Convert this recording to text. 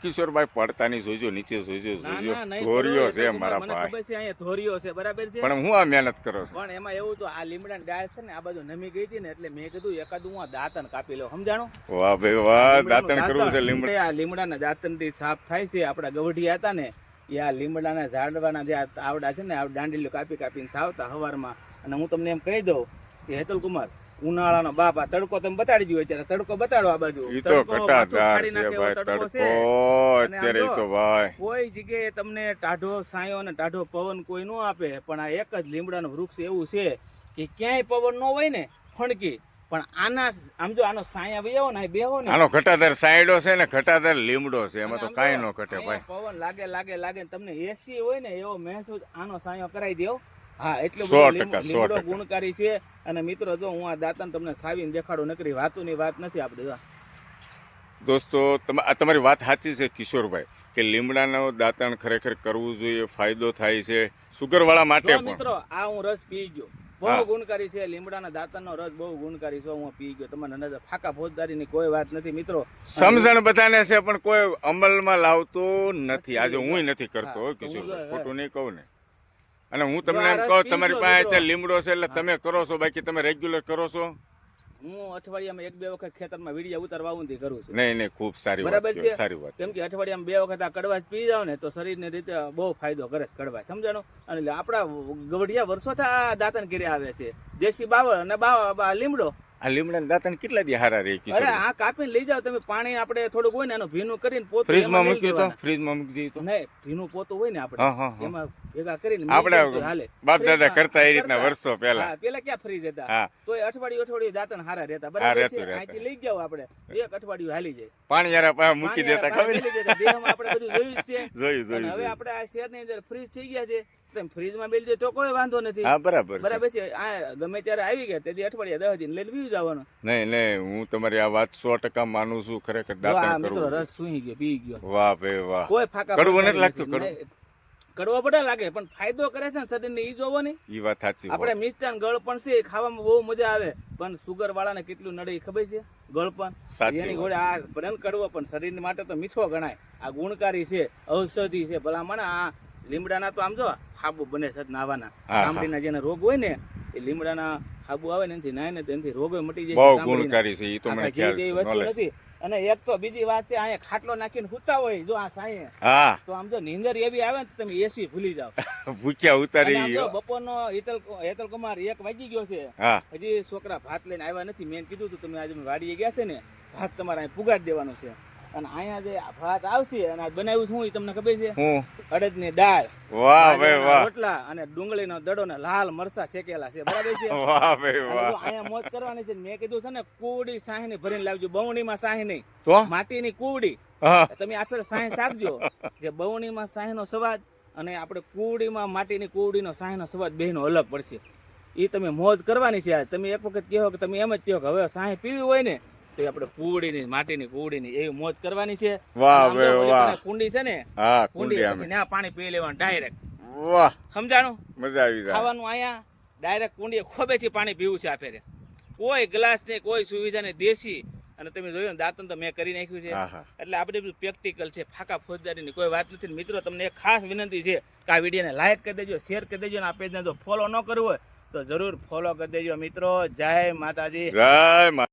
કિશોરભાઈ પડતાની જોજો નીચે જોજો જોજો. ધોરિયો છે મારા ભાઈ. ધોરિયો છે બરાબર છે? પણ હું આ મહેનત કરો છું? પણ એમાં એવું તો આ લીમડાની ડાળ છે ને આ બાજુ નમી ગઈ હતી ને એટલે મેં કીધું એકાદું હું આ દાંતણ કાપી લઉં સમજાણો? વાહ ભાઈ વાહ દાંતણ કરવું છે લીમડા આ લીમડાના દાંતણથી સાફ થાય છે આપડા ગવઢિયા હતા ને એ આ લીમડાના ઝાડવાના જે આવડા છે ને આ દાંડીલું કાપી કાપીને સાવતા હવારમાં. અને હું તમને એમ કહી દઉં કે હેતલ કુમાર ઉનાળાનો બાપા તડકો તમે બતાડી દો અત્યારે. તડકો બતાડો આ બાજુ. ઈ તો ફાડી છે ભાઈ તડકો અત્યારે તો ભાઈ. કોઈ જગ્યાએ તમને ટાઢો સાયો અને ટાઢો પવન કોઈ નો આપે પણ આ એક જ લીમડાનું વૃક્ષ એવું છે કે ક્યાંય પવન નો હોય ને ફણકી પણ આના આમ જો આનો સાયા વહી ને બેહો ને. આનો ઘટાદાર સાયડો છે ને ઘટાદાર લીમડો છે એમાં તો કાઈ નો ઘટે ભાઈ. પવન લાગે લાગે લાગે તમને એસી હોય ને એવો મહેસૂસ આનો સાયો કરાવી દેવો હા એટલે સો ટકા, સો ટકા. ગુણકારી છે. અને મિત્રો જો હું આ દાંતન તમને સાવીને દેખાડું નકરી વાતોની વાત નથી આપણે દોસ્તો તમા- તમારી વાત સાચી છે કિશોરભાઈ કે લીમડાનો દાંતણ ખરેખર કરવું જોઈએ ફાયદો થાય છે સુગરવાળા માટે પણ. મિત્રો આ હું રસ પી ગયો. બહુ ગુણકારી છે લીમડાના દાંતણનો રસ બહુ ગુણકારી છે હું પી ગયો. તમને નજર ફાકા ફોજદારીની કોઈ વાત નથી મિત્રો. સમજણ બધાને છે પણ કોઈ અમલમાં લાવતો નથી. આજે હું નથી કરતો કિશોરભાઈ ખોટું નહીં કહું ને. અને હું તમને એમ કહું તમારી પાસે. લીમડો છે એટલે તમે કરો છો બાકી તમે રેગ્યુલર કરો છો? હું અઠવાડિયામાં એક બે વખત ખેતરમાં વીડિયા ઉતારવા ઊંધી કરું છું. નહીં નહીં ખૂબ સારી વાત બરાબર છે? સારી વાત કેમ કે અઠવાડિયામાં બે વખત આ કડવાશ પી જાવ ને તો શરીરને રીતે બહુ ફાયદો કરે છે કડવાશ સમજાણો? અને આપણા ગવડિયા વર્ષોથી આ દાંતન કર્યા આવે છે. દેશી બાવળ અને લીમડો આ લીમડાના દાંતણ કેટલા દી હારા રહી અરે આ કાપીને લઈ જાવ તમે. પાણી આપણે થોડુંક હોય ને એનું ભીનું કરીને પોતું ફ્રીજમાં મૂક્યું તો? ફ્રીજમાં મૂકી દીધું નહીં ભીનું પોતું હોય ને આપણે. એમાં ભેગા કરીને આપણે હાલે. બાપ દાદા કરતા એ રીતના વર્ષો પહેલા. પેલા ક્યાં ફ્રીજ હતા? તો એ અઠવાડિયું અઠવાડિયું દાંતણ હારા રહેતા. બરાબર અહીંથી લઈ જાવ આપણે. એક અઠવાડિયું હાલી જાય. પાણી યાર પાસે મૂકી દેતા ખબર આપણે બધું જોયું છે. જોયું જોયું હવે. આપણે આ શહેરની અંદર ફ્રીજ થઈ ગયા છે. તમે ફ્રીજમાં બેલી દે તો કોઈ વાંધો નથી. હા બરાબર બરાબર છે. આ ગમે ત્યારે આવી ગયા તેથી અઠવાડિયા દસ દિન લઈને વી જવાનું. નહીં નહીં હું તમારી આ વાત સો ટકા માનું છું ખરેખર દાંતણ કરું રસ સુઈ ગયો પી ગયો. વાહ બે વાહ. કોઈ ફાકા કડવું નથી લાગતું. કડવું? કડવો પડે લાગે પણ ફાયદો કરે છે ને શરીરને ઈ જોવો ને ઈ વાત સાચી આપણે મિષ્ટાન ગળપણ છે ખાવામાં બહુ મજા આવે પણ સુગર વાળાને કેટલું નડે ખબર છે? ગળપણ એની. ઘોડે આ ભલે કડવો પણ શરીર માટે તો મીઠો ગણાય. આ ગુણકારી છે ઔષધિ છે ભલામણ આ લીમડાના તો આમ જો હાબુ બને છે નાવાના. ચામડીના જેને રોગ હોય ને એ લીમડાના હાબુ આવે ને એનાથી નાય ને તો એનાથી રોગ મટી જાય બહુ ગુણકારી છે એ તો મને ખ્યાલ છે નથી. અને એક તો બીજી વાત છે અહીંયા ખાટલો નાખીને સૂતા હોય જો આ સાંયે હા. તો આમ જો નીંદર એવી આવે ને તમે એસી ભૂલી જાવ ભૂખ્યા ઉતારી બપોરનો હેતલ હેતલ કુમાર એક વાગી ગયો છે. હજી છોકરા ભાત લઈને આવ્યા નથી. મેં કીધું તું તમે આજે વાડીએ ગયા છે ને ભાત તમારે અહીં પુગાડી દેવાનો છે. અને અહીંયા જે ભાત આવશે અને આ બનાવ્યું શું એ તમને ખબર છે? હું? અડદની દાળ. વાહ ભાઈ વાહ. રોટલા અને ડુંગળીનો દડો ને લાલ મરચા શેકેલા છે. બરાબર છે? વાહ ભાઈ વાહ. અહીંયા મોજ કરવાની છે મેં કીધું છે ને કુવડી સાહીની ભરીને લાવજો. બવણીમાં સાહી નહીં. તો? માટીની કુવડી. તમે આ ફેર સાહી શાકજો જે બવણીમાં સાહીનો સ્વાદ અને આપણે કુવડીમાં માટીની કુવડીનો સાહીનો સ્વાદ બેનો અલગ પડશે. એ તમે મોજ કરવાની છે તમે એક વખત કહો કે તમે એમ જ કહો કે હવે સાહી પીવી હોય ને તો ની આપણે કુવડીની માટીની કુવડીની એવી મોજ કરવાની છે. વાહ વાહ કુંડી છે ને હા કુંડી કુંડી ત્યાં પાણી પી લેવાનું ડાયરેક્ટ વાહ. સમજાણું? મજા આવી જાય. ખાવાનું અહીંયા ડાયરેક્ટ કુંડીએ ખોબેથી પાણી પીવું છે આ ફેરે કોઈ ગ્લાસ ને કોઈ સુવિધા ને દેશી. અને તમે જોયું ને દાંતન તો મેં કરી નાખ્યું છે. એટલે આપણે બધું પ્રેક્ટિકલ છે ફાકા ફોજદારીની કોઈ વાત નથી. મિત્રો તમને એક ખાસ વિનંતી છે કે આ વિડીયોને લાઇક કરી દેજો શેર કરી દેજો અને આ પેજને જો ફોલો ન કરવું હોય તો જરૂર ફોલો કરી દેજો. મિત્રો જય માતાજી. જય